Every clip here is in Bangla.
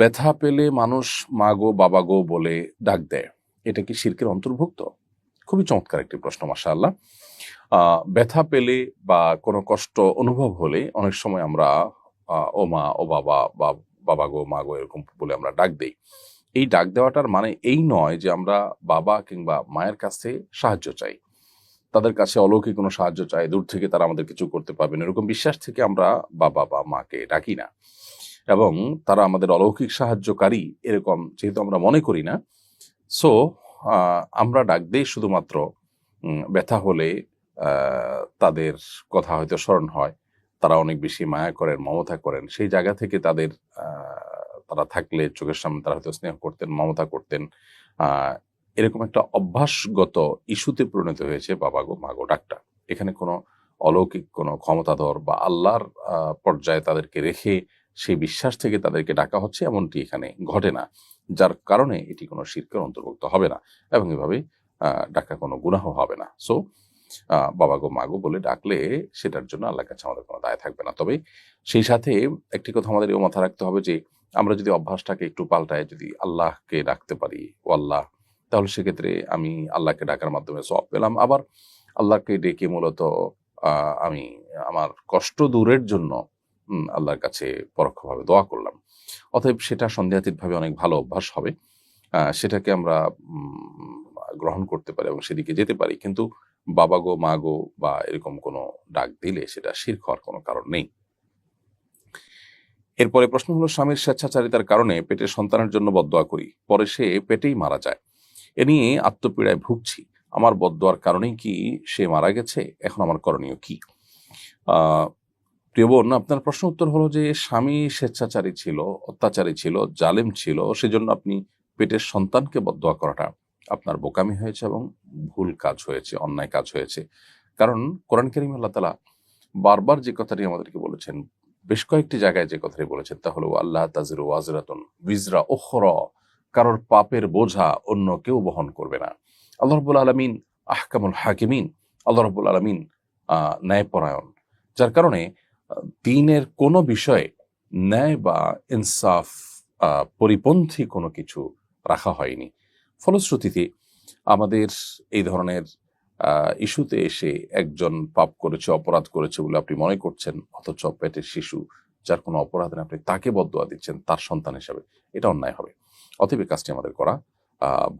ব্যথা পেলে মানুষ মা গো, বাবা গো বলে ডাক দেয়। এটা কি শিরকের অন্তর্ভুক্ত? খুবই চমৎকার একটি প্রশ্ন, মাশাআল্লাহ। আহ ব্যথা পেলে বা কোনো কষ্ট অনুভব হলে অনেক সময় আমরা ও মা, ও বাবা বা বাবা গো, মা গো এরকম বলে আমরা ডাক দেই। এই ডাক দেওয়াটার মানে এই নয় যে আমরা বাবা কিংবা মায়ের কাছে সাহায্য চাই। তাদের কাছে অলৌকিক কোনো সাহায্য চাই, দূর থেকে তারা আমাদের কিছু করতে পারবেন, এরকম বিশ্বাস থেকে আমরা বাবা বা মাকে ডাকি না। এবং তারা আমাদের অলৌকিক সাহায্যকারী এরকম যেহেতু আমরা মনে করি না সো আমরা ডাক দিই শুধুমাত্র ব্যথা হলে তাদের কথা হয়তো স্মরণ হয়, তারা অনেক বেশি মায়া করেন, মমতা করেন, সেই জায়গা থেকে তাদের তারা থাকলে চোখের সামনে তারা হয়তো স্নেহ করতেন, মমতা করতেন এরকম একটা অভ্যাসগত ইস্যুতে পরিণত হয়েছে বাবা গো, মা গো ডাকটা এখানে কোনো অলৌকিক কোনো ক্ষমতাধর বা আল্লাহর পর্যায়ে তাদেরকে রেখে সেই বিশ্বাস থেকে তাদেরকে ডাকা হচ্ছে, এমনটি এখানে ঘটে না। যার কারণে এটি কোনো শিরকের অন্তর্ভুক্ত হবে না এবং এভাবে ডাকা কোনো গুনাহ হবে না। সো বাবা গো, মা গো বলে ডাকলে সেটার জন্য আল্লাহর কাছে আমাদের কোনো দায় থাকবে না। তবে সেই সাথে একটি কথা আমাদের এও মাথায় রাখতে হবে যে, আমরা যদি অভ্যাসটাকে একটু পাল্টায় যদি আল্লাহকে ডাকতে পারি, ও আল্লাহ, তাহলে সেক্ষেত্রে আমি আল্লাহকে ডাকার মাধ্যমে সব পেলাম। আবার আল্লাহকে ডেকে মূলত আমি আমার কষ্ট দূরের জন্য আল্লাহর কাছে পরোক্ষভাবে দোয়া করলাম। অতএব সেটা সন্দেহাতীতভাবে অনেক ভালো অভ্যাস হবে। সেটাকে আমরা গ্রহণ করতে পারি এবং সেদিকে যেতে পারি। কিন্তু বাবা গো, মা গো বা এরকম কোনো ডাক দিলে সেটা শির হওয়ার কোনো কারণ নেই। এরপরে প্রশ্ন হলো, স্বামীর স্বেচ্ছাচারিতার কারণে পেটের সন্তানের জন্য বদদোয়া করি। পরে সে পেটেই মারা যায়। এ নিয়ে আত্মপীড়ায় ভুগছি। আমার বদদোয়ার কারণেই কি সে মারা গেছে? এখন আমার করণীয় কি? প্রিয় বোন, আপনার প্রশ্ন উত্তর হলো যে, স্বামী স্বেচ্ছাচারী ছিল, অত্যাচারী ছিল, জালেম ছিল, সেজন্য আপনি পেটের সন্তানকে বদদোয়া করাটা আপনার বোকামি হয়েছে এবং ভুল কাজ হয়েছে, অন্যায় কাজ হয়েছে। কারণ কোরআন করিম আল্লাহ তালা বারবার যে কথাটি আমাদেরকে বলেছেন, বেশ কয়েকটি জায়গায় যে কথাটি বলেছেন, তা হলো, আল্লাহ তাজির ওয়াজরাতন বিজরা ওখর কারোর পাপের বোঝা অন্য কেউ বহন করবে না। আল্লাহ রব্বুল আলমিন, আহকামুল হাকিমিন, আল্লাহ রব্বুল আলমিন, আহ, ন্যায়পরায়ণ। যার কারণে দিনের কোনো বিষয়ে ন্যায় বা ইনসাফ পরিপন্থী কোনো কিছু রাখা হয়নি। ফলশ্রুতিতে আমাদের এই ধরনের ইস্যুতে এসে একজন পাপ করেছে, অপরাধ করেছে বলে আপনি মনে করছেন, অথচ পেটের শিশু যার কোনো অপরাধ নেই আপনি তাকে বদয়া দিচ্ছেন, তার সন্তান হিসাবে, এটা অন্যায় হবে। অতএব কাজটি আমাদের করা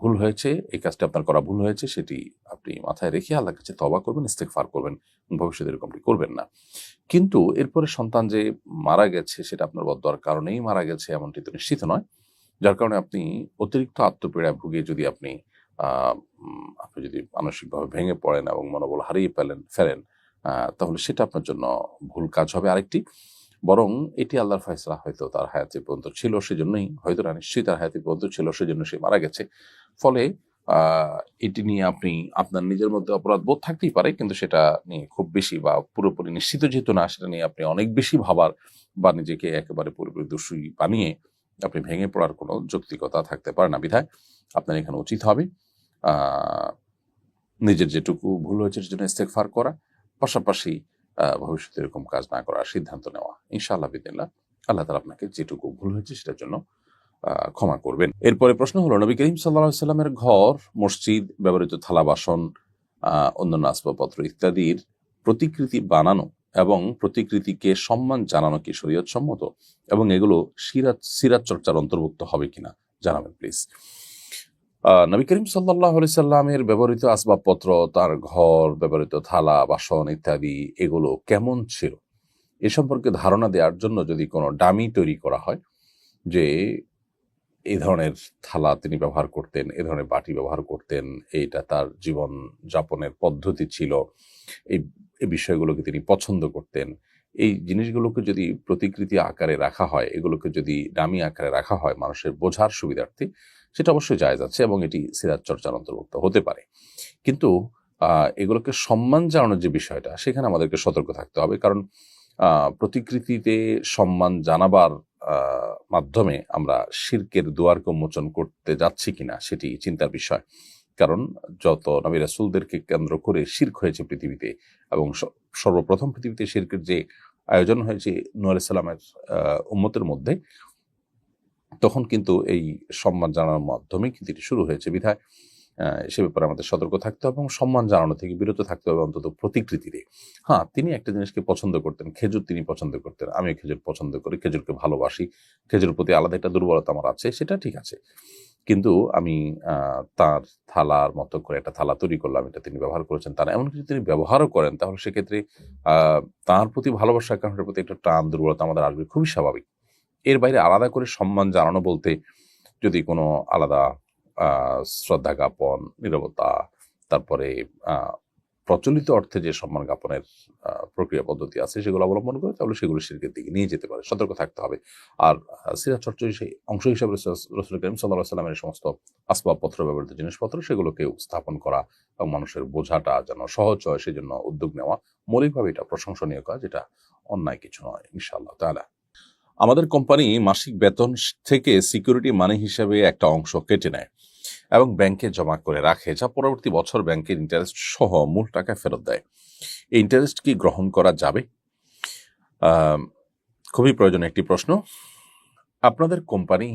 ভুল হয়েছে, এই কাজটি আপনার করা ভুল হয়েছে, সেটি আপনি মাথায় রেখে আল্লাহর কাছে তবা করবেন ইস্তেকফার করবেন ভবিষ্যতে এরকমটি করবেন না। কিন্তু এরপরে সন্তান যে মারা গেছে, সেটা আপনার বদয়ার কারণেই মারা গেছে, এমনটি তো নিশ্চিত নয়। যার কারণে আপনি অতিরিক্ত আত্মপীড়ায় ভুগে যদি আপনি আপনি যদি মানসিকভাবে ভেঙে পড়েন এবং মনোবল হারিয়ে ফেলেন ফেলেন তাহলে সেটা আপনার জন্য ভুল কাজ হবে আরেকটি। বরং এটি আল্লাহর ফয়সলা, হয়তো তার হায়াতি পর্যন্ত ছিল সেজন্যই, হয়তো না নিশ্চয়ই তার হায়াতি পর্যন্ত ছিল সেজন্য সে মারা গেছে। ফলে এটি নিয়ে আপনি আপনার নিজের মধ্যে অপরাধ বোধ থাকতেই পারে, কিন্তু সেটা নিয়ে খুব বেশি বা পুরোপুরি নিশ্চিত যেহেতু না, সেটা নিয়ে আপনি অনেক বেশি ভাবার বা নিজেকে একেবারে পুরোপুরি দোষী বানিয়ে আপনি ভেঙে পড়ার কোনো যৌক্তিকতা থাকতে পারে না বিধায় আপনার এখানে উচিত হবে নিজের যেটুকু ভুল হয়েছে সেজন্য ইস্তেকফার করা। পাশাপাশি ভবিষ্যতে এরকম কাজ না করার সিদ্ধান্ত নেওয়া। ইনশাআল্লাহ বিদিল্লাহ আল্লাহ তালা আপনাকে যেটুকু ভুল হয়েছে সেটার জন্য ক্ষমা করবেন। এরপরে প্রশ্ন হলো, নবী করিম সাল্লা সাল্লামের ঘর, মসজিদ, ব্যবহৃত থালা বাসন অন্যান্য আসবাবপত্র ইত্যাদির প্রতিকৃতি বানানো এবং প্রতিকৃতিকে সম্মান জানানো কি শরীয়ত সম্মত এবং এগুলো সিরাত সিরাজ চর্চার অন্তর্ভুক্ত হবে কিনা? জানাবেন প্লিজ। নবী করিম সাল্লাহ সাল্লামের ব্যবহৃত আসবাবপত্র, তার ঘর, ব্যবহৃত থালা, বাসন ইত্যাদি, এগুলো কেমন ছিল? এ সম্পর্কে ধারণা দেওয়ার জন্য যদি কোনো ডামি তৈরি করা হয়, যে এই ধরনের থালা তিনি ব্যবহার করতেন, এ ধরনের বাটি ব্যবহার করতেন, এইটা তার জীবন যাপনের পদ্ধতি ছিল এই বিষয়গুলোকে তিনি পছন্দ করতেন, এই জিনিসগুলোকে যদি প্রতিকৃতি আকারে রাখা হয়, এগুলোকে যদি ডামি আকারে রাখা হয় মানুষের বোঝার সুবিধার্থে সেটা অবশ্যই জায়জ আছে এবং এটি সিরাজ চর্চার অন্তর্ভুক্ত হতে পারে। কিন্তু এগুলোকে সম্মান জানানোর যে বিষয়টা, সেখানে আমাদেরকে সতর্ক থাকতে হবে। কারণ প্রতিকৃতিতে সম্মান জানাবার মাধ্যমে আমরা শির্কের দুয়ারকে উন্মোচন করতে যাচ্ছি কিনা, সেটি চিন্তার বিষয়। কারণ, যত নবী রাসূলদেরকে কেন্দ্র করে শির্ক হয়েছে পৃথিবীতে এবং সর্বপ্রথম পৃথিবীতে শির্কের যে আয়োজন হয়েছে নূর সালামের উম্মতের মধ্যে তখন কিন্তু এই সম্মান জানানোর মাধ্যমে কিন্তু এটি শুরু হয়েছে বিধায় সে ব্যাপারে আমাদের সতর্ক থাকতে হবে এবং সম্মান জানানো থেকে বিরত থাকতে হবে অন্তত প্রতিকৃতিতে হ্যাঁ তিনি একটা জিনিসকে পছন্দ করতেন, খেজুর তিনি পছন্দ করতেন, আমিও খেজুর পছন্দ করি, খেজুরকে ভালোবাসি খেজুর প্রতি আলাদা একটা দুর্বলতা আমার আছে, সেটা ঠিক আছে। কিন্তু আমি তার থালার মতো করে একটা থালা তৈরি করলাম, এটা তিনি ব্যবহার করেছেন, তারা এমন কিছু তিনি ব্যবহারও করেন, তাহলে সেক্ষেত্রে তার প্রতি ভালোবাসা কারণের প্রতি একটা টান, দুর্বলতা আমাদের আসবে খুবই স্বাভাবিক। এর বাইরে আলাদা করে সম্মান জানানো বলতে যদি কোনো আলাদা শ্রদ্ধা জ্ঞাপন নিরবতা তারপরে প্রচলিত অর্থে যে সম্মান জ্ঞাপনের প্রক্রিয়া পদ্ধতি আছে সেগুলো অবলম্বন করে তাহলে সেগুলো শিরকের দিকে নিয়ে যেতে পারে। সতর্ক থাকতে হবে। আর আহ, সিরাজ চর্চার সেই অংশ হিসাবে রসুল- করিম সাল্লাহ সাল্লামের সমস্ত আসবাবপত্র ব্যবহৃত জিনিসপত্র সেগুলোকে স্থাপন করা এবং মানুষের বোঝাটা যেন সহজ হয় সেজন্য উদ্যোগ নেওয়া মৌলিকভাবে এটা প্রশংসনীয় কাজ এটা অন্যায় কিছু নয় ইনশাআল্লাহ তাআলা। আমাদের কোম্পানি মাসিক বেতন থেকে সিকিউরিটি মানি হিসেবে একটা অংশ কেটে নেয় এবং ব্যাংকে জমা করে রাখে, যা পরবর্তী বছর ব্যাংকের ইন্টারেস্ট সহ মূল টাকা ফেরত দেয়। এই ইন্টারেস্ট কি গ্রহণ করা যাবে? খুবই প্রয়োজনীয় একটি প্রশ্ন। আপনাদের কোম্পানি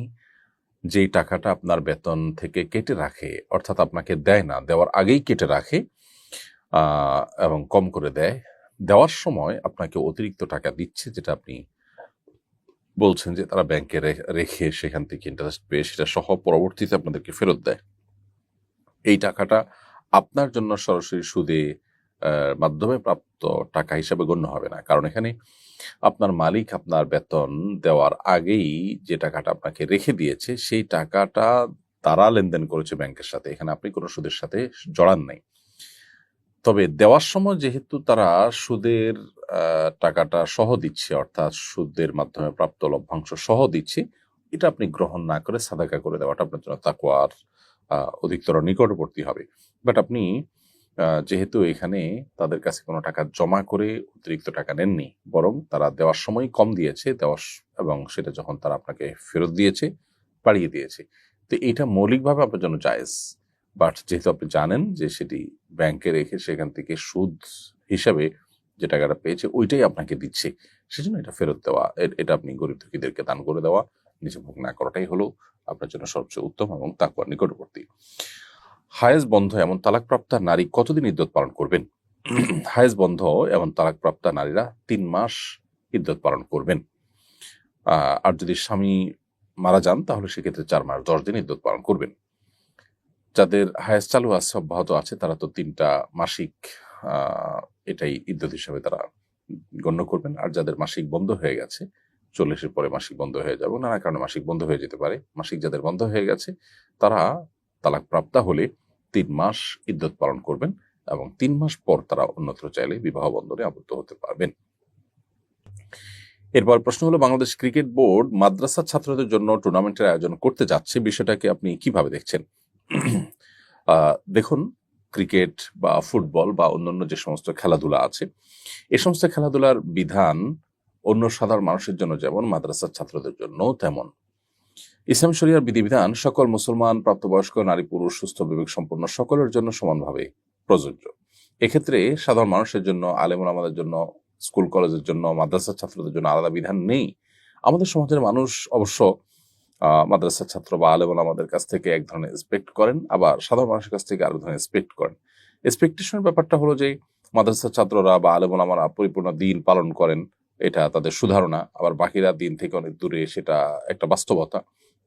যেই টাকাটা আপনার বেতন থেকে কেটে রাখে, অর্থাৎ আপনাকে দেয় না, দেওয়ার আগেই কেটে রাখে এবং কম করে দেয়, দেওয়ার সময় আপনাকে অতিরিক্ত টাকা দিচ্ছে, যেটা আপনি বলছেন যে তারা ব্যাংকে রেখে সেখান থেকে ইন্টারেস্ট পেয়ে সেটা সহ পরবর্তীতে আপনাদেরকে ফেরত দেয়। এই টাকাটা আপনার জন্য সরাসরি সুদে মাধ্যমে প্রাপ্ত টাকা হিসাবে গণ্য হবে না। কারণ এখানে আপনার মালিক আপনার বেতন দেওয়ার আগেই যে টাকাটা আপনাকে রেখে দিয়েছে, সেই টাকাটা তারা লেনদেন করেছে ব্যাংকের সাথে। এখানে আপনি কোনো সুদের সাথে জড়ান নাই। তবে দেওয়ার সময় যেহেতু তারা সুদের টাকাটা সহ দিচ্ছে, অর্থাৎ সুদের মাধ্যমে প্রাপ্ত লভ্যাংশ সহ দিচ্ছে। এটা আপনি গ্রহণ না করে সাদাকা করে দেওয়াটা আপনার জন্য তাকুয়ার অধিকতর নিকটবর্তী হবে। বাট আপনি যেহেতু এখানে তাদের কাছে কোনো টাকা জমা করে অতিরিক্ত টাকা নেননি, বরং তারা দেওয়ার সময় কম দিয়েছে, দেওয়ার এবং সেটা যখন তারা আপনাকে ফেরত দিয়েছে, বাড়িয়ে দিয়েছে। তো এটা মৌলিকভাবে আপনার জন্য জায়েজ। বাট যেহেতু আপনি জানেন যে সেটি ব্যাংকে রেখে সেখান থেকে সুদ হিসাবে যে টাকাটা পেয়েছে, ওইটাই আপনাকে দিচ্ছে। সেজন্য এটা ফেরত দেওয়া এটা আপনি গরিব দুঃখীদেরকে দান করে দেওয়া, নিজে ভোগ না করাটাই হলো আপনার জন্য সবচেয়ে উত্তম এবং তাকুয়ার নিকটবর্তী। হায়েজ বন্ধ এমন তালাকপ্রাপ্তা নারী কতদিন ইদ্যত পালন করবেন? হায়েজ বন্ধ এমন তালাকপ্রাপ্তা নারীরা তিন মাস ইদ্যত পালন করবেন। আর যদি স্বামী মারা যান, তাহলে সেক্ষেত্রে চার মাস, দশ দিন ইদ্যত পালন করবেন। যাদের হায়েজ চালু আছে, অব্যাহত আছে, তারা তো তিনটা মাসিক এটাই ইদ্যত হিসাবে তারা গণ্য করবেন। আর যাদের মাসিক বন্ধ হয়ে গেছে, চল্লিশের পরে মাসিক বন্ধ হয়ে যাবে। নানা কারণে মাসিক বন্ধ হয়ে যেতে পারে। মাসিক যাদের বন্ধ হয়ে গেছে, তারা তালাক প্রাপ্তা হলে তিন মাস ইদ্যত পালন করবেন এবং তিন মাস পর তারা অন্যত্র চাইলে বিবাহ বন্ধনে আবদ্ধ হতে পারবেন। এরপর প্রশ্ন হলো, বাংলাদেশ ক্রিকেট বোর্ড মাদ্রাসা ছাত্রদের জন্য টুর্নামেন্টের আয়োজন করতে যাচ্ছে বিষয়টাকে আপনি কীভাবে দেখছেন? দেখুন ক্রিকেট বা ফুটবল বা অন্যান্য যে সমস্ত খেলাধুলা আছে, এ সমস্ত খেলাধুলার বিধান অন্য সাধারণ মানুষের জন্য যেমন মাদ্রাসার ছাত্রদের জন্য তেমন। ইসলাম শরিয়ার বিধিবিধান সকল মুসলমান, প্রাপ্তবয়স্ক, নারী, পুরুষ, সুস্থ, বিবেক সম্পন্ন সকলের জন্য সমানভাবে প্রযোজ্য। এক্ষেত্রে সাধারণ মানুষের জন্য, আলেমুল আমাদের জন্য, স্কুল কলেজের জন্য, মাদ্রাসার ছাত্রদের জন্য আলাদা বিধান নেই। আমাদের সমাজের মানুষ অবশ্য মাদ্রাসার ছাত্র বা আলেমুল আমাদের কাছ থেকে এক ধরনের এক্সপেক্ট করেন, আবার সাধারণ মানুষের কাছ থেকে আরেক ধরনের এক্সপেক্ট করেন। এক্সপেকটেশনের ব্যাপারটা হলো যে, মাদ্রাসার ছাত্ররা বা আলেমুল আমারা পরিপূর্ণ দিন পালন করেন, এটা তাদের সুধারণা, আবার বাকিরা দিন থেকে অনেক দূরে সেটা একটা বাস্তবতা।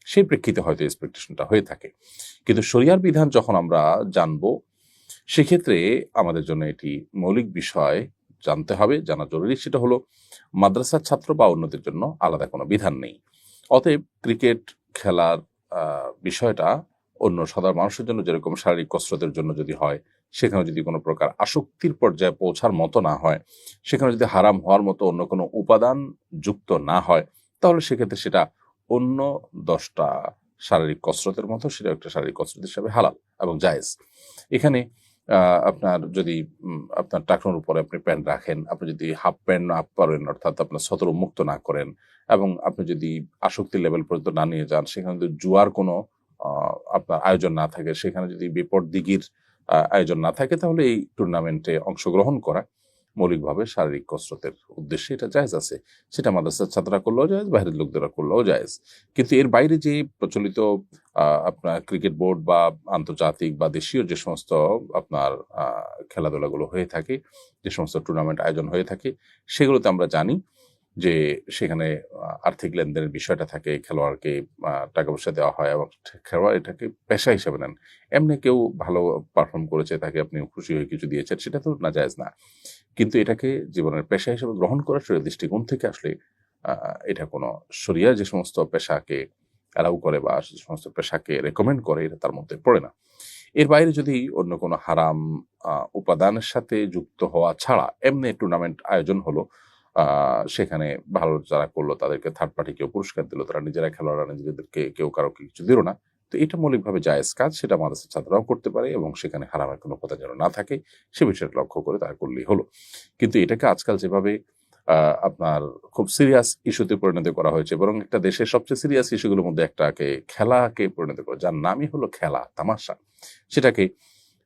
সেই প্রেক্ষিতে হয়তো এক্সপেকটেশনটা হয়ে থাকে। কিন্তু শরিয়ার বিধান যখন আমরা জানব, সেক্ষেত্রে আমাদের জন্য এটি মৌলিক বিষয় জানতে হবে, জানা জরুরি। সেটা হলো, মাদ্রাসার ছাত্র বা অন্যদের জন্য আলাদা কোনো বিধান নেই। অতএব ক্রিকেট খেলার বিষয়টা অন্য সাধারণ মানুষের জন্য যেরকম শারীরিক কসরতের জন্য যদি হয় সেখানে যদি কোনো প্রকার আসক্তির পর্যায়ে পৌঁছার মতো না হয়, সেখানে যদি হারাম হওয়ার মতো অন্য কোনো উপাদান যুক্ত না হয়, তাহলে সেক্ষেত্রে সেটা অন্য দশটা শারীরিক কসরতের মতো সেটা একটা শারীরিক কসরত হিসাবে হালাল এবং জায়েজ। এখানে আপনার যদি আপনার টাকনোর উপরে আপনি প্যান্ট রাখেন, আপনি যদি হাফ প্যান্ট না পারেন, অর্থাৎ আপনার সতর মুক্ত না করেন, এবং আপনি যদি আসক্তি লেভেল পর্যন্ত না নিয়ে যান, সেখানে যদি জুয়ার কোনো আপনার আয়োজন না থাকে, সেখানে যদি বিপদ দিঘির আয়োজন না থাকে, তাহলে এই টুর্নামেন্টে অংশগ্রহণ করা মৌলিকভাবে শারীরিক কসরতের উদ্দেশ্যে এটা জায়েজ আছে। সেটা মাদ্রাসার ছাত্ররা করলেও জায়েজ, বাইরের লোকদেরা করলেও জায়েজ। কিন্তু এর বাইরে যে প্রচলিত আপনার ক্রিকেট বোর্ড বা আন্তর্জাতিক বা দেশীয় যে সমস্ত আপনার খেলাধুলাগুলো হয়ে থাকে, যে সমস্ত টুর্নামেন্ট আয়োজন হয়ে থাকে, সেগুলোতে আমরা জানি যে সেখানে আর্থিক লেনদেনের বিষয়টা থাকে, খেলোয়াড়কে টাকা পয়সা দেওয়া হয় এবং খেলোয়াড় এটাকে পেশা হিসেবে নেন। এমনি কেউ ভালো পারফর্ম করেছে, তাকে আপনি খুশি হয়ে কিছু দিয়েছেন, সেটা তো না জায়েজ না। কিন্তু এটাকে জীবনের পেশা হিসেবে গ্রহণ করার শরীর দৃষ্টিকোণ থেকে আসলে এটা কোনো শরিয়া যে সমস্ত পেশাকে অ্যালাউ করে বা যে সমস্ত পেশাকে রেকমেন্ড করে, এটা তার মধ্যে পড়ে না। এর বাইরে যদি অন্য কোনো হারাম উপাদানের সাথে যুক্ত হওয়া ছাড়া, এমনি টুর্নামেন্ট আয়োজন হলো সেখানে ভালো যারা করল তাদেরকে থার্ড পার্টি কেউ পুরস্কার দিল, তারা নিজেরা খেলোয়াড়রা নিজেদেরকে কেউ কারও কিছু দিল না। তো এটা মৌলিকভাবে জায়েজ কাজ, সেটা মাদ্রাসার ছাত্ররাও করতে পারে এবং সেখানে হারামের কোনো কথা যেন না থাকে, সে বিষয়টা লক্ষ্য করে তারা করলেই হলো। কিন্তু এটাকে আজকাল যেভাবে আপনার খুব সিরিয়াস ইস্যুতে পরিণত করা হয়েছে, বরং একটা দেশের সবচেয়ে সিরিয়াস ইস্যুগুলোর মধ্যে একটাকে খেলাকে পরিণত করা, যার নামই হলো খেলা, তামাশা। সেটাকে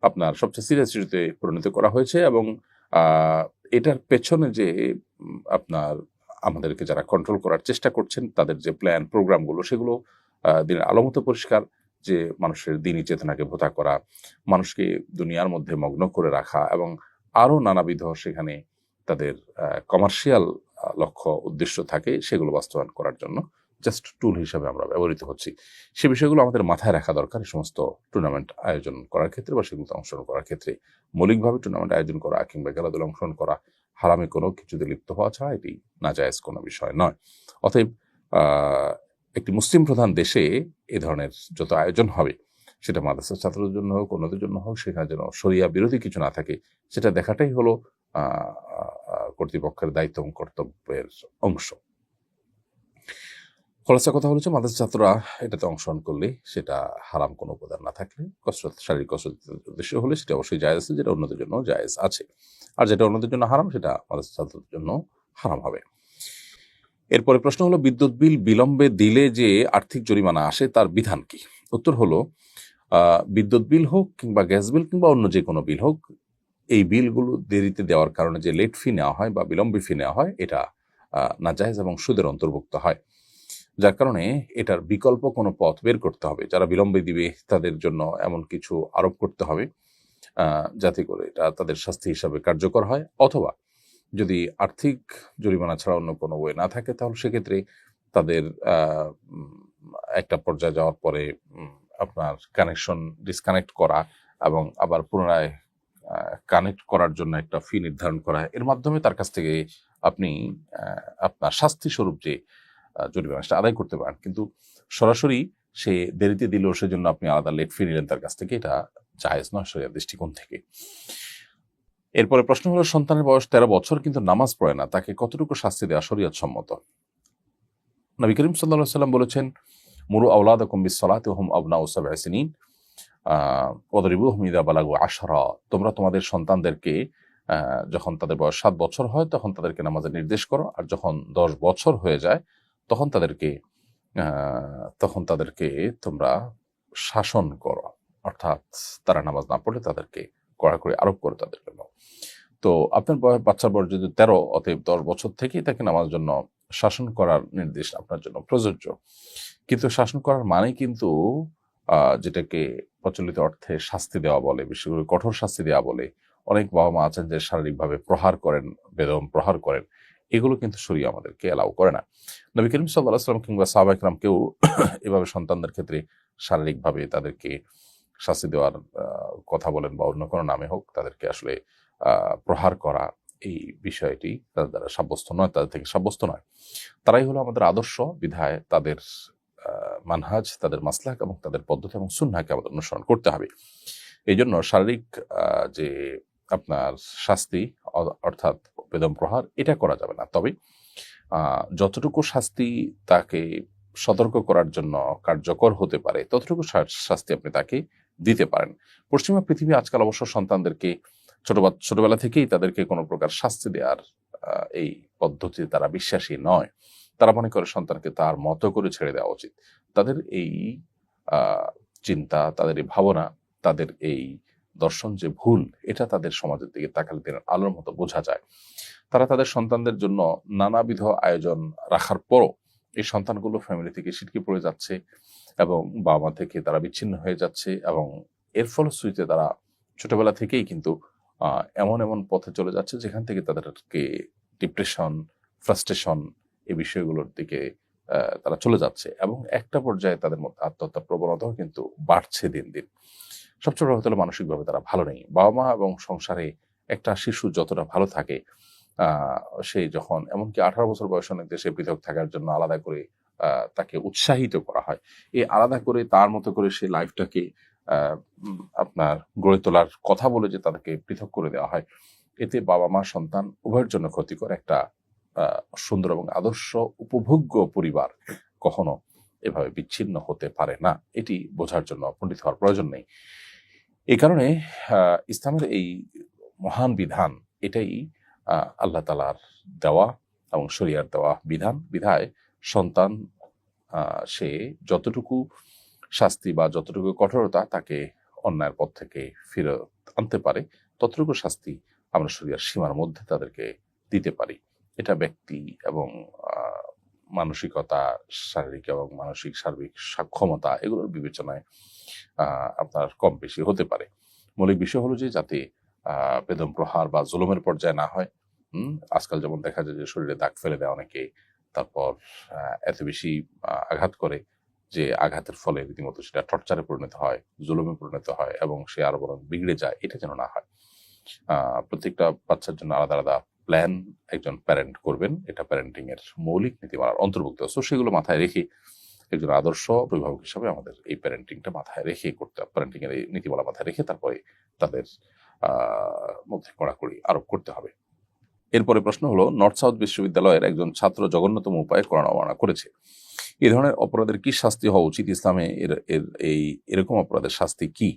আপনার সবচেয়ে সিরিয়াস ইস্যুতে পরিণত করা হয়েছে এবং এটার পেছনে যে আপনার আমাদেরকে যারা কন্ট্রোল করার চেষ্টা করছেন, তাদের যে প্ল্যান প্রোগ্রামগুলো সেগুলো দিনের আলোমতো পরিষ্কার, যে মানুষের দিনই চেতনাকে ভোতা করা, মানুষকে দুনিয়ার মধ্যে মগ্ন করে রাখা এবং আরও নানাবিধ সেখানে তাদের কমার্শিয়াল লক্ষ্য, উদ্দেশ্য থাকে, সেগুলো বাস্তবায়ন করার জন্য। জাস্ট টুল হিসাবে আমরা ব্যবহৃত হচ্ছি। সে বিষয়গুলো আমাদের মাথায় রাখা দরকার এই সমস্ত টুর্নামেন্ট আয়োজন করার ক্ষেত্রে বা সেগুলোতে অংশগ্রহণ করার ক্ষেত্রে। মৌলিকভাবে টুর্নামেন্ট আয়োজন করা কিংবা খেলাধুলা অংশগ্রহণ করা, হারামে কোনো কিছুতে লিপ্ত হওয়া ছাড়া এটি নাজায়েজ কোনো বিষয় নয়। অতএব একটি মুসলিম প্রধান দেশে এ ধরনের যত আয়োজন হবে, সেটা মাদ্রাসার ছাত্রদের জন্য হোক, অন্যদের জন্য হোক, সেখানে যেন শরিয়া বিরোধী কিছু না থাকে, সেটা দেখাটাই হলো কর্তৃপক্ষের দায়িত্ব কর্তব্যের অংশ। খরচা কথা হচ্ছে মাদ্রাসা ছাত্ররা এটাতে অংশগ্রহণ করলে সেটা হারাম কোনো উপাদান না থাকলে কসরত শারীরিক কসরতের উদ্দেশ্য হলে সেটা অবশ্যই জায়েজ আছে যেটা অন্যদের জন্য জায়েজ আছে। আর যেটা অন্যদের জন্য হারাম সেটা মাদ্রাসা ছাত্রদের জন্য হারাম হবে। এরপরে প্রশ্ন হলো বিদ্যুৎ বিল বিলম্বে দিলে যে আর্থিক জরিমানা আসে তার বিধান কি? উত্তর হলো বিদ্যুৎ বিল হোক কিংবা গ্যাস বিল কিংবা অন্য যে কোনো বিল হোক এই বিলগুলো দেরিতে দেওয়ার কারণে যে লেট ফি নেওয়া হয় বা বিলম্বে ফি নেওয়া হয় এটা আহ, নাজায়েজ এবং সুদের অন্তর্ভুক্ত হয়। যার কারণে এটার বিকল্প কোনো পথ বের করতে হবে। যারা বিলম্বে দিবে, তাদের জন্য এমন কিছু আরোপ করতে হবে যাতে করে এটা তাদের শাস্তি হিসাবে কার্যকর হয়। অথবা যদি আর্থিক জরিমানা ছাড়া অন্য কোনো ওয়ে না থাকে, তাহলে সেক্ষেত্রে তাদের একটা পর্যায়ে যাওয়ার পরে আপনার কানেকশন ডিসকানেক্ট করা এবং আবার পুনরায় কানেক্ট করার জন্য একটা ফি নির্ধারণ করা। এর মাধ্যমে তার কাছ থেকে আপনি আপনার শাস্তি স্বরূপ যে আহ, জরিমানাটা আদায় করতে পারেন। কিন্তু সরাসরি সে দেরিতে দিলেও সেজন্য আপনি আলাদা লেট ফি নিলেন তার কাছ থেকে। এটা জায়েজ নয় শরিয়ার দৃষ্টিকোণ থেকে। এরপরে প্রশ্ন হলো সন্তানের বয়স তেরো বছর কিন্তু নামাজ পড়ে না তাকে কতটুকু শাস্তি দেওয়া শরীয়ত সম্মত? নবী করিম সাল্লাহ সাল্লাম বলেছেন মুরু আউলাদ কম্বিস সালাতে হুম আবনা ওসাব আসিনিন ওদরিবু হুমিদা বালাগু আশরা। তোমরা তোমাদের সন্তানদেরকে যখন তাদের বয়স সাত বছর হয় তখন তাদেরকে নামাজের নির্দেশ করো। আর যখন দশ বছর হয়ে যায় তখন তাদেরকে তখন তাদেরকে তোমরা শাসন করো। অর্থাৎ তারা নামাজ না পড়লে তাদেরকে কড়াকড়ি আরোপ করো তাদের জন্য। তো আপনার বাচ্চার বয়স যদি তেরো, অতএব দশ বছর থেকেই তাকে নামার জন্য শাসন করার নির্দেশ আপনার জন্য প্রযোজ্য। কিন্তু শাসন করার মানে কিন্তু যেটাকে প্রচলিত অর্থে শাস্তি দেওয়া বলে, বিশেষ করে কঠোর শাস্তি দেওয়া বলে। অনেক বাবা মা আছেন যে শারীরিকভাবে প্রহার করেন, বেদম প্রহার করেন। এগুলো কিন্তু শরীর আমাদেরকে এলাও করে না। নবী করিম সাল্লাহ সাল্লাম কিংবা কেউ এভাবে সন্তানদের ক্ষেত্রে শারীরিকভাবে তাদেরকে শাস্তি দেওয়ার কথা বলেন বা অন্য কোনো নামে হোক, তাদেরকে আসলে প্রহার করা এই বিষয়টি তাদের দ্বারা সাব্যস্ত নয়, তাদের থেকে সাব্যস্ত নয়। তারাই হলো আমাদের আদর্শ বিধায় তাদের মানহাজ, তাদের মাসলাক এবং তাদের পদ্ধতি এবং সুন্নাকে আমাদের অনুসরণ করতে হবে। এই জন্য শারীরিক যে আপনার শাস্তি অর্থাৎ বেদম প্রহার, এটা করা যাবে না। তবে যতটুকু শাস্তি তাকে সতর্ক করার জন্য কার্যকর হতে পারে, ততটুকু শাস্তি আপনি তাকে দিতে পারেন। পশ্চিমা পৃথিবী আজকাল অবশ্য সন্তানদেরকে ছোট ছোটবেলা থেকেই তাদেরকে কোনো প্রকার শাস্তি দেওয়ার এই পদ্ধতি তারা বিশ্বাসী নয়। তারা মনে করে সন্তানকে তার মতো করে ছেড়ে দেওয়া উচিত। তাদের এই চিন্তা, তাদের এই ভাবনা, তাদের এই দর্শন যে ভুল, এটা তাদের সমাজের দিকে তাকালে দিনের আলোর মতো বোঝা যায়। তারা তাদের সন্তানদের জন্য নানাবিধ আয়োজন রাখার পরও এই সন্তানগুলো ফ্যামিলি থেকে ছিটকে পড়ে যাচ্ছে এবং বাবা মা থেকে তারা বিচ্ছিন্ন হয়ে যাচ্ছে এবং এর ফলশ্রুতিতে তারা ছোটবেলা থেকেই কিন্তু এমন এমন পথে চলে যাচ্ছে যেখান থেকে তাদেরকে ডিপ্রেশন ফ্রাস্ট্রেশন এই বিষয়গুলোর দিকে তারা চলে যাচ্ছে এবং একটা পর্যায়ে তাদের মধ্যে আত্মহত্যার প্রবণতাও কিন্তু বাড়ছে দিন দিন। সবচেয়ে বড় কথা হলো মানসিকভাবে তারা ভালো নেই। বাবা মা এবং সংসারে একটা শিশু যতটা ভালো থাকে সে যখন, এমনকি আঠারো বছর বয়স অনেক দেশে পৃথক থাকার জন্য আলাদা করে তাকে উৎসাহিত করা হয়। এই আলাদা করে তার মতো করে সে লাইফটাকে আপনার গড়ে তোলার কথা বলে যে তাদেরকে পৃথক করে দেওয়া হয়। এতে বাবা মা সন্তান উভয়ের জন্য ক্ষতিকর একটা সুন্দর এবং আদর্শ, উপভোগ্য পরিবার কখনো এভাবে বিচ্ছিন্ন হতে পারে না। এটি বোঝার জন্য, পণ্ডিত হওয়ার প্রয়োজন নেই। এই কারণে ইসলামের এই মহান বিধান, এটাই আল্লাহ তালার দেওয়া এবং শরিয়ার দেওয়া বিধান, বিধায় সন্তান সে যতটুকু শাস্তি বা যতটুকু কঠোরতা তাকে অন্যায়ের পথ থেকে ফিরে আনতে পারে, ততটুকু শাস্তি আমরা শরিয়ার সীমার মধ্যে তাদেরকে দিতে পারি। এটা ব্যক্তি এবং মানসিকতা, শারীরিক এবং মানসিক সার্বিক সক্ষমতা এগুলোর বিবেচনায় আপনার কম বেশি হতে পারে। মৌলিক বিষয় হলো যে যাতে বেদম প্রহার বা জুলুমের পর্যায়ে না হয় আজকাল যেমন দেখা যায় যে শরীরে দাগ ফেলে দেয় অনেকে, তারপর এত বেশি আঘাত করে যে আঘাতের ফলে রীতিমতো সেটা টর্চারে পরিণত হয়, জুলুমে পরিণত হয় এবং সে আরও বরং বিগড়ে যায়, এটা যেন না হয়। প্রত্যেকটা বাচ্চার জন্য আলাদা আলাদা প্ল্যান একজন প্যারেন্ট করবেন, এটা প্যারেন্টিং এর মৌলিক নীতিমালার অন্তর্ভুক্ত। সো সেগুলো মাথায় রেখে একজন আদর্শ অভিভাবক হিসাবে আমাদের এই প্যারেন্টিংটা মাথায় রেখে করতে প্যারেন্টিং এর এই নীতিমালা মাথায় রেখে তারপরে তাদের মধ্যে কড়াকড়ি আরোপ করতে হবে। এরপরে প্রশ্ন হলো নর্থ সাউথ বিশ্ববিদ্যালয়ের একজন ছাত্র জঘন্যতম উপায়ে কোরআন অবমাননা করেছে। এই ধরনের অপরাধের কি শাস্তি হওয়া উচিত ইসলামে? এর এর, এই, এরকম অপরাধের শাস্তি কি?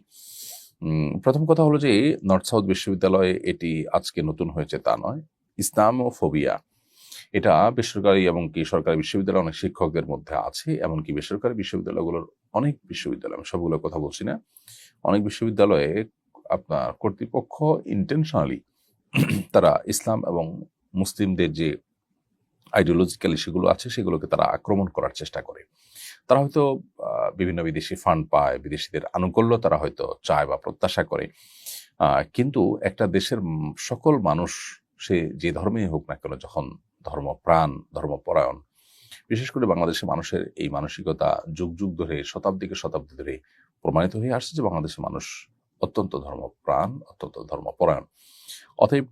প্রথম কথা হলো যে নর্থ সাউথ বিশ্ববিদ্যালয়ে এটি আজকে নতুন হয়েছে তা নয়। ইসলামোফোবিয়া। এটা বেসরকারি এবং সরকারি বিশ্ববিদ্যালয়, অনেক শিক্ষকদের মধ্যে আছে, এমনকি বেসরকারি বিশ্ববিদ্যালয়গুলোর অনেক বিশ্ববিদ্যালয়, আমি সবগুলোর কথা বলছি না। অনেক বিশ্ববিদ্যালয়ে আপনার কর্তৃপক্ষ ইন্টেনশনালি তারা ইসলাম এবং মুসলিমদের যে আইডিওলজিক্যাল ইস্যুগুলো আছে, সেগুলোকে তারা আক্রমণ করার চেষ্টা করে। তারা হয়তো বিভিন্ন বিদেশি ফান্ড পায়, বিদেশিদের আনুকূল্য তারা হয়তো চায় বা প্রত্যাশা করে। কিন্তু একটা দেশের সকল মানুষ সে যে ধর্মেই হোক না কেন, যখন ধর্মপ্রাণ ধর্মপরায়ণ বিশেষ করে বাংলাদেশের মানুষের এই মানসিকতা যুগ যুগ ধরে, শতাব্দীকে শতাব্দী ধরে প্রমাণিত হয়ে আসছে যে বাংলাদেশের মানুষ অত্যন্ত ধর্মপ্রাণ অত্যন্ত ধর্মপরায়ণ অতএব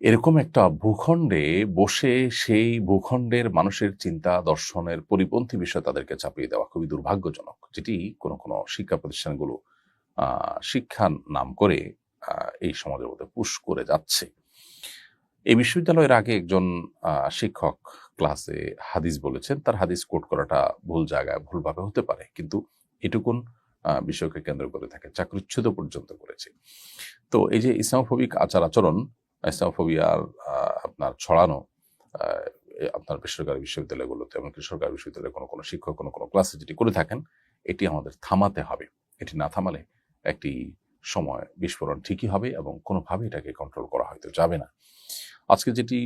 এরকম একটা ভূখণ্ডে বসে সেই ভূখণ্ডের মানুষের চিন্তা, দর্শনের পরিপন্থী বিষয় তাদেরকে চাপিয়ে দেওয়া খুবই দুর্ভাগ্যজনক, যেটি কোনো কোনো শিক্ষা প্রতিষ্ঠানগুলো শিক্ষার নাম করে এই সমাজের মধ্যে পুশ করে যাচ্ছে। এই বিশ্ববিদ্যালয়ের আগে একজন শিক্ষক ক্লাসে হাদিস বলেছেন, তার হাদিস কোট করাটা ভুল জায়গায়, ভুলভাবে হতে পারে। কিন্তু এটুকুন বিষয়কে কেন্দ্র করে থাকে চাকরিচ্ছুত পর্যন্ত করেছে। তো এই যে ইসলামোফোবিক আচার আচরণ ইসলামোফোবিয়ার আপনার ছড়ানো আপনার বেসরকারি বিশ্ববিদ্যালয়গুলোতে, এমনকি সরকারি বিশ্ববিদ্যালয়ে কোনো কোনো শিক্ষক, কোনো কোনো ক্লাসে যেটি করে থাকেন, এটি আমাদের থামাতে হবে। এটি না থামালে একটি সময় বিস্ফোরণ ঠিকই হবে এবং কোনোভাবে এটাকে কন্ট্রোল করা হয়তো যাবে না। আজকে যেটি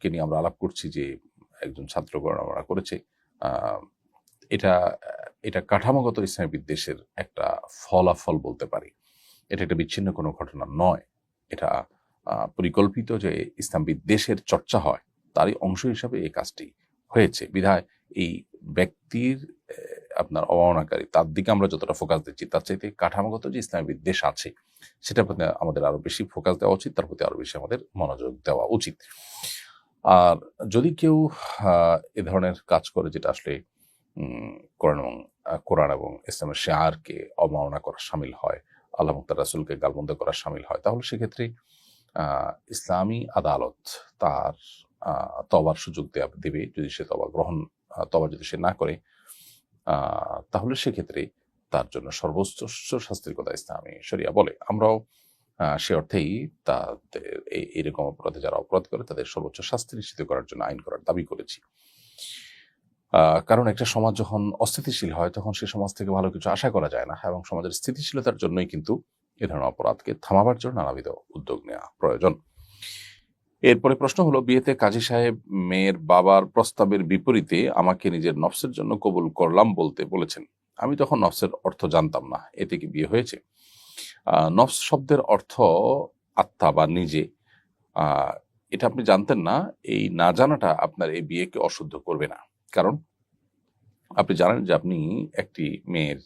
কে নিয়ে আমরা আলাপ করছি যে একজন ছাত্র গণনা করেছে এটা এটা কাঠামোগত ইসলামী বিদ্বেষের একটা ফলাফল বলতে পারি। এটা একটা বিচ্ছিন্ন কোনো ঘটনা নয়। এটা পরিকল্পিত যে ইসলাম বিদ্বেষের চর্চা হয়, তারই অংশ হিসাবে এই কাজটি হয়েছে। বিধায় এই ব্যক্তির আপনার অবমাননাকারী। তার দিকে আমরা যতটা ফোকাস দিচ্ছি, তার চাইতে কাঠামোগত যে ইসলামী বিদ্বেষ আছে, সেটার প্রতি আমাদের আরও বেশি ফোকাস দেওয়া উচিত, তার প্রতি আরও বেশি আমাদের মনোযোগ দেওয়া উচিত। আর যদি কেউ এ ধরনের কাজ করে যেটা আসলে কোরআন এবং কোরআন এবং ইসলামের শেয়ারকে অবমাননা করা সামিল হয়, আল্লাহ মুক্তার রাসুলকে গালবন্ধ করা সামিল হয়, তাহলে সেক্ষেত্রে ইসলামী আদালত তার তবার সুযোগ দেয়া, দেবে যদি সে তবা গ্রহণ তবা যদি সে না করে তাহলে সেক্ষেত্রে তার জন্য সর্বোচ্চ শাস্তির কথা ইসলামী শরিয়া বলে। আমরাও সে অর্থেই তাদের এরকম অপরাধে যারা অপরাধ করে তাদের সর্বোচ্চ শাস্তি নিশ্চিত করার জন্য আইন করার দাবি করেছি। কারণ একটা সমাজ যখন অস্থিতিশীল হয় তখন সে সমাজ থেকে ভালো কিছু আশা করা যায় না এবং সমাজের স্থিতিশীলতার জন্যই কিন্তু এ ধরনের অপরাধকে থামাবার জন্য নানাবিধ উদ্যোগ নেওয়া প্রয়োজন। এরপরে প্রশ্ন হলো, বিয়েতে কাজী সাহেব মেয়ের বাবার প্রস্তাবের বিপরীতে আমাকে নিজের নফসের জন্য কবুল করলাম বলতে বলেছেন। আমি তখন নফসের অর্থ জানতাম না, এতে কি বিয়ে হয়েছে? নফস শব্দের অর্থ আত্মা বা নিজে। এটা আপনি জানতেন না, এই না জানাটা আপনার এই বিয়েকে অশুদ্ধ করবে না। কারণ আপনি জানেন যে আপনি একটি মেয়ের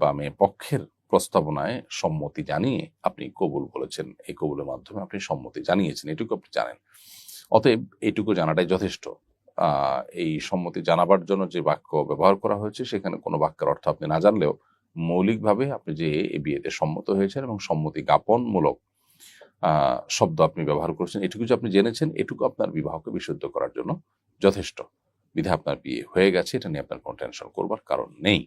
বা মেয়ে পক্ষের প্রস্তাবনায় সম্মতি জানিয়ে আপনি কবুল বলেছেন। এই কবুলের মাধ্যমে আপনি সম্মতি জানিয়েছেন, এটুকু আপনি জানেন। অতএব এটুকু জানাটাই যথেষ্ট। এই সম্মতি জানাবার জন্য যে বাক্য ব্যবহার করা হয়েছে, সেখানে কোনো বাক্যের অর্থ আপনি না জানলেও মৌলিকভাবে আপনি যে এ বিয়েতে সম্মত হয়েছেন এবং সম্মতি জ্ঞাপনমূলক শব্দ আপনি ব্যবহার করেছেন, এটুকু যে আপনি জেনেছেন, এটুকু আপনার বিবাহকে বিশুদ্ধ করার জন্য যথেষ্ট। বিধা আপনার বিয়ে হয়ে গেছে, এটা নিয়ে আপনার কোনো টেনশন করবার কারণ নেই।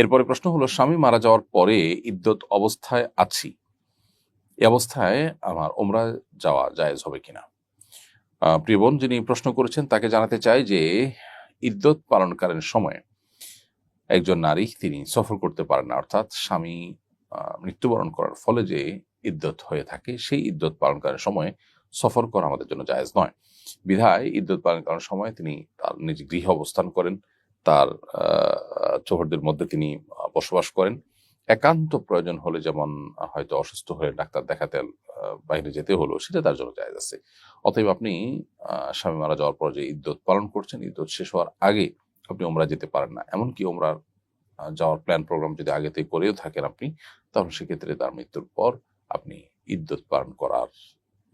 এরপরে প্রশ্ন হলো, স্বামী মারা যাওয়ার পরে ইদ্যত অবস্থায় আছি। এ অবস্থায় আমার ওমরা যাওয়া জায়েজ হবে কিনা? প্রিয় বোন, যিনি প্রশ্ন করেছেন, তাকে জানাতে চাই যে ইদ্যত পালনকালীন সময়ে একজন নারী তিনি সফর করতে পারেন না। অর্থাৎ স্বামী মৃত্যুবরণ করার ফলে যে ইদ্যত হয়ে থাকে, সেই ইদ্যত পালনকালীন সময়ে সফর করা আমাদের জন্য জায়েজ নয়। বিধায় ইদ্যত পালনকালীন সময় তিনি তার নিজ গৃহে অবস্থান করেন। তার চোহরদের মধ্যে তিনি বসবাস করেন। একান্ত প্রয়োজন হলে যেমন হয়তো অসুস্থ হয়ে ডাক্তার দেখাতে বাইরে যেতে হলো, সেটা তার জন্য জায়েজ আছে। অতএব আপনি স্বামী মারা যাওয়ার পর যে ইদ্যত পালন করছেন ইদ্যত শেষ হওয়ার আগে আপনি ওমরা যেতে পারেন না। এমনকি ওমরার যাওয়ার প্ল্যান প্রোগ্রাম যদি আগে থেকে করেও থাকেন আপনি, তাহলে সেক্ষেত্রে তার মৃত্যুর পর আপনি ইদ্যত পালন করার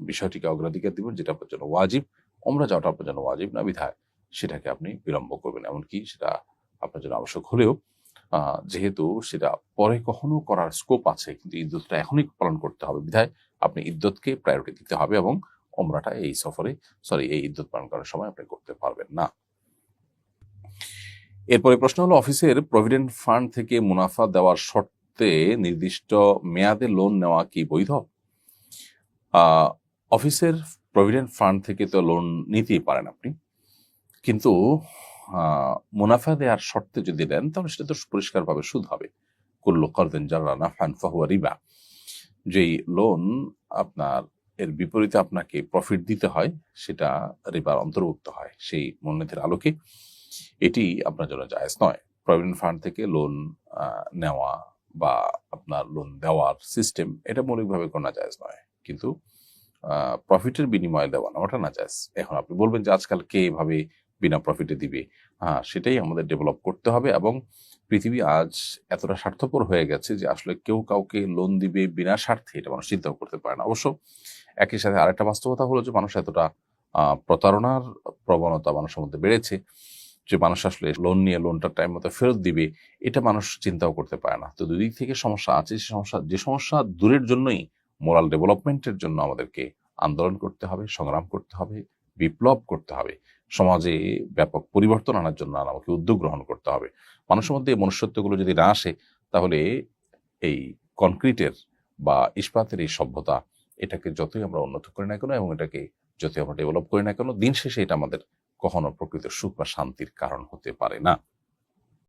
বিষয়টিকে অগ্রাধিকার দিবেন, যেটা আপনার জন্য ওয়াজিব। ওমরা যাওয়াটা আপনার জন্য ওয়াজিব না, বিধায়। সেটাকে আপনি বিলম্ব করবেন। এমনকি সেটা আপনার জন্য আবশ্যক হলেও যেহেতু সেটা পরে কখনো করার স্কোপ আছে, কিন্তু ইদ্যতটা এখনই পালন করতে হবে। বিধায় আপনি ইদ্যতকে প্রায়োরিটি দিতে হবে এবং ওমরাটা এই সফরে সরি এই ইদ্যত পালন করার সময় আপনি করতে পারবেন না। এরপরে প্রশ্ন হলো, অফিসের প্রভিডেন্ট ফান্ড থেকে মুনাফা দেওয়ার শর্তে নির্দিষ্ট মেয়াদে লোন নেওয়া কি বৈধ? অফিসের প্রভিডেন্ট ফান্ড থেকে তো লোন নিতেই পারেন আপনি। কিন্তু মুনাফা দেওয়ার শর্তে যদি দেন, তাহলে সেটা তো পরিষ্কারভাবে সুদ হবে। কুল্লু করদেন যারা নাফান ফাহুয়া রিবা। যেই লোন আপনার, এর বিপরীতে আপনাকে প্রফিট দিতে হয়, সেটা রিবার অন্তর্ভুক্ত হয় সেই মূলনীতির আলোকে। এটি আপনার জন্য জায়েজ নয়। প্রভিডেন্ট ফান্ড থেকে লোন নেওয়া বা আপনার লোন দেওয়ার সিস্টেম এটা মৌলিকভাবে কোনো জায়েজ নয়। কিন্তু প্রফিটের বিনিময়ে দেওয়া না ওটা না জায়েজ। এখন আপনি বলবেন যে আজকাল কে এভাবে বিনা প্রফিটে দিবে। হ্যাঁ সেটাই আমাদের ডেভেলপ করতে হবে এবং পৃথিবী আজ এতটা স্বার্থপর হয়ে গেছে যে আসলে কেউ কাউকে লোন দিবে বিনা স্বার্থে, এটা মানুষ চিন্তাও করতে পারে না। অবশ্য একই সাথে আরেকটা বাস্তবতা হলো যে মানুষ এতটা প্রতারণার প্রবণতা মানুষের মধ্যে বেড়েছে যে মানুষ আসলে লোন নিয়ে লোনটা টাইম মতো ফেরত দিবে, এটা মানুষ চিন্তাও করতে পারে না। তো দুই দিক থেকে সমস্যা আছে, সে সমস্যা, যে সমস্যা দূরের জন্যই মোরাল ডেভেলপমেন্টের জন্য আমাদেরকে আন্দোলন করতে হবে, সংগ্রাম করতে হবে, বিপ্লব করতে হবে। সমাজে ব্যাপক পরিবর্তন আনার জন্য আমাকে উদ্যোগ গ্রহণ করতে হবে। মানুষের মধ্যে মনুষ্যত্বগুলো যদি না আসে, তাহলে এই কনক্রিটের বা ইস্পাতের এই সভ্যতা এটাকে যতই আমরা উন্নত করি না কেন এবং এটাকে যতই আমরা ডেভেলপ করি না কেন, দিন শেষে এটা আমাদের কখনো প্রকৃত সুখ বা শান্তির কারণ হতে পারে না।